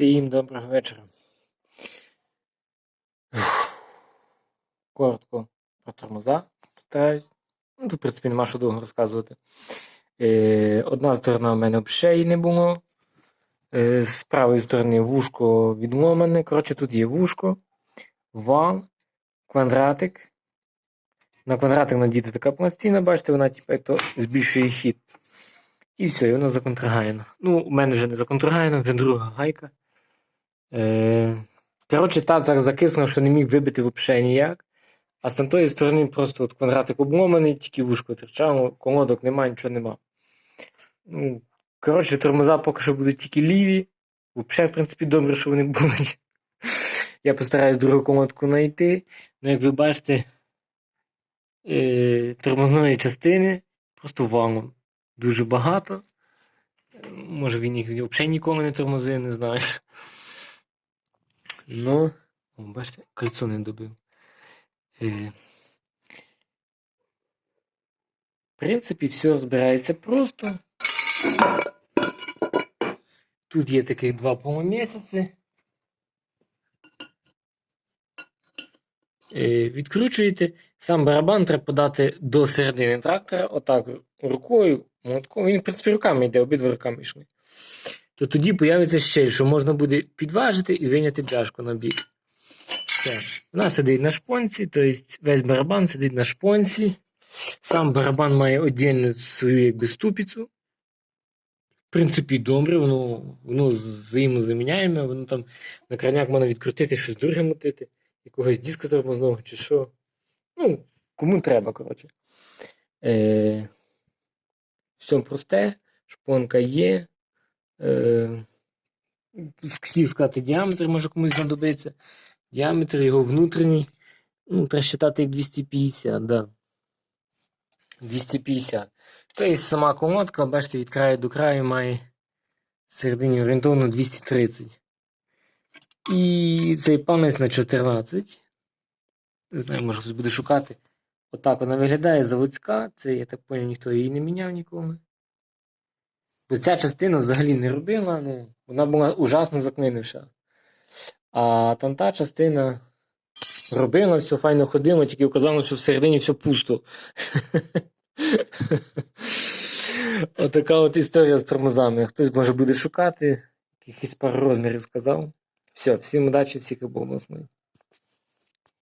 Всім доброго вечора. Коротко про тормоза постараюсь. Ну, тут, в принципі, нема що довго розказувати. Е, одна сторона в мене взагалі не було. Е, з правої сторони вушко відломане. Коротше, тут є вушко, вал, квадратик. На квадратик надіти така пластина, бачите, вона типу, як то збільшує хід. І все, і воно законтрагаяно. Ну, у мене вже не законтрагаяно, вже друга гайка. Е, коротше, та зараз закислено, що не міг вибити взагалі ніяк. А з тамтої сторони просто от квадратик обломаний, тільки вушко терчало, колодок немає, нічого нема. Ну, коротше, тормоза поки що будуть тільки ліві. Взагалі, в принципі, добре, що вони будуть. Я постараюсь другу колодку знайти. Ну, як ви бачите, е, тормозної частини просто валом дуже багато. Може він їх взагалі ніколи не тормозив, не знаю. Ну, бачите, кольцо не добив. Е, в принципі, все розбирається просто. Тут є таких два полумісяці. Е, відкручуєте. Сам барабан треба подати до середини трактора, отак рукою, молотком. Він, в принципі, руками йде, обидва руками йшли. То тоді появиться щель, що можна буде підважити і виняти бляшку на бік. Все. Вона сидить на шпонці, тобто весь барабан сидить на шпонці. Сам барабан має віддільну свою якби, ступицю. В принципі, добре, воно, воно взаємозаміняємо, воно там на краняк можна відкрутити, щось друге мотити, якогось диска тормозного чи що. Ну, кому треба, коротше. Е, все просте, шпонка є. Е, хотів сказати діаметр, може комусь знадобиться. Діаметр його внутрішній. Ну, треба считати як 250, да. 250. Тобто сама колодка, бачите, від краю до краю має середині орієнтовно 230. І цей пам'ять на 14. Не знаю, може хтось буде шукати. Отак вона виглядає заводська. Це, я так поняв, ніхто її не міняв ніколи. Бо ця частина взагалі не робила, ну, вона була ужасно заклинивша. А там та частина робила, все файно ходило, тільки оказалось, що всередині все пусто. Отака от історія з тормозами. Хтось може буде шукати, якихось пару розмірів сказав. Все, всім удачі, всіх обов'язково.